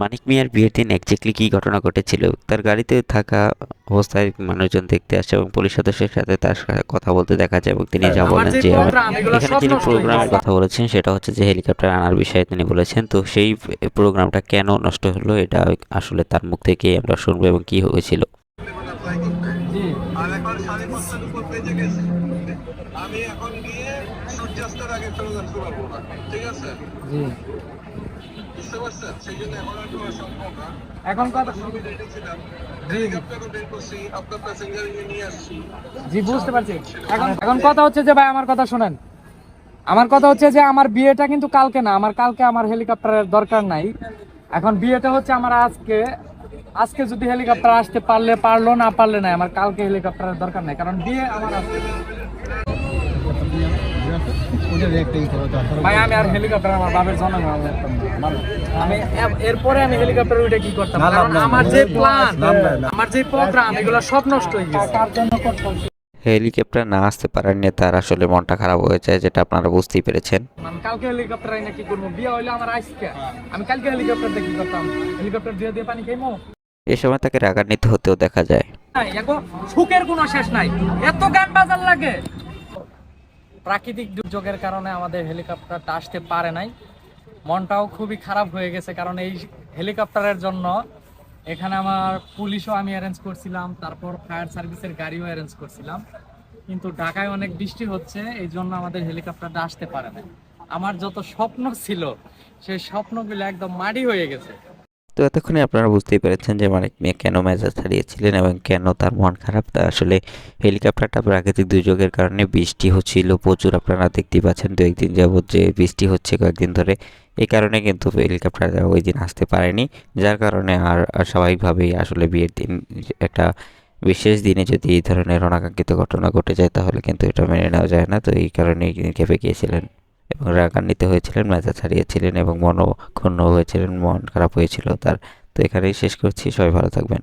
মানিক মিয়ার বিয়ের দিন একজাক্টলি কী ঘটনা ঘটেছিল? তার গাড়িতে থাকা অবস্থায় মানুষজন দেখতে আসে এবং পুলিশ সদস্যের সাথে তার সাথে কথা বলতে দেখা যায় এবং তিনি যা আমার বলেন যে যে এখানে যিনি প্রোগ্রামের কথা বলেছেন সেটা হচ্ছে যে হেলিকপ্টার আনার বিষয়ে তিনি বলেছেন। তো সেই প্রোগ্রামটা কেন নষ্ট হলো এটা আসলে তার মুখ থেকেই আমরা শুনব এবং কী হয়েছিল। আমি এখন গিয়ে সূর্যাস্তের আগে চলে আসতে পারব না ঠিক আছে? জি। বুঝতে পারছেন? সেই জন্য এখন আর করা সম্ভব না। এখন কথা আমি রেডি জি হেলিকপ্টারও বের করছি আপনার প্যাসেঞ্জার নিয়ে আসছি। জি বুঝতে পারছি। এখন এখন কথা হচ্ছে যে ভাই আমার কথা শোনেন। আমার কথা হচ্ছে যে আমার বিয়েটা কিন্তু কালকে না আমার কালকে আমার হেলিকপ্টারের দরকার নাই। এখন বিয়েটা হচ্ছে আমার আজকে। আজকে যদি হেলিকপ্টার আসতে পারলে পারল না পারলে না আমার কালকে হেলিকপ্টারের দরকার নাই কারণ বিয়ে আমার ভাই আমি আর হেলিকপ্টার আমার বাবার জন্য আমি এরপরে আমি হেলিকপ্টার উঠে কি করতাম? আমার যে প্ল্যান আমার যে প্রোগ্রাম এগুলো সব নষ্ট হয়ে গেছে। কার জন্য করতাম হেলিকপ্টার না আসতে পারার নিয়ে তার আসলে মনটা খারাপ হয়ে যায় যেটা আপনারা বুঝতেই পেরেছেন। কালকে হেলিকপ্টার আইনা কি করব? বিয়ে হইলে আমার আজকে। আমি কালকে হেলিকপ্টার দিয়ে কি করতাম? হেলিকপ্টার দিয়ে দিয়ে পানি খাইমো এ সময় তাকে রাগান্বিত হতেও দেখা যায়। সুখের শেষ নাই। প্রাকৃতিক দুর্যোগের কারণে আমাদের হেলিকপ্টারটা আসতে পারে নাই। মনটাও খুবই খারাপ হয়ে গেছে, কারণ এই হেলিকপ্টারের জন্য এখানে আমার পুলিশও আমি অ্যারেঞ্জ করছিলাম, তারপর ফায়ার সার্ভিসের গাড়িও অ্যারেঞ্জ করছিলাম। কিন্তু ঢাকায় অনেক বৃষ্টি হচ্ছে, এই জন্য আমাদের হেলিকপ্টারটা আসতে পারে না আমার যত স্বপ্ন ছিল, সেই স্বপ্নগুলো একদম মাটি হয়ে গেছে। তো এতক্ষণে আপনারা বুঝতেই পেরেছেন যে মানিক মিয়া কেন মেজাজ হারিয়েছিলেন এবং কেন তার মন খারাপ। তা আসলে হেলিকপ্টারটা প্রাকৃতিক দুর্যোগের কারণে বৃষ্টি হচ্ছিল, প্রচুর আপনারা দেখতেই পাচ্ছেন দু একদিন যাবৎ যে বৃষ্টি হচ্ছে কয়েকদিন ধরে। এই কারণে কিন্তু হেলিকপ্টার ওই দিন আসতে পারেনি, যার কারণে আর স্বাভাবিকভাবেই আসলে বিয়ের দিন একটা বিশেষ দিনে যদি এই ধরনের অনাকাঙ্ক্ষিত ঘটনা ঘটে যায়, তাহলে কিন্তু এটা মেনে নেওয়া যায় না। তো এই কারণেই খেপে গিয়েছিলেন। এবং রাগান্বিত হয়েছিলেন, মেজাজ হারিয়েছিলেন এবং মনক্ষুণ্ণ হয়েছিলেন, মন খারাপ হয়েছিল। তার তো এখানেই শেষ করছি। সবাই ভালো থাকবেন।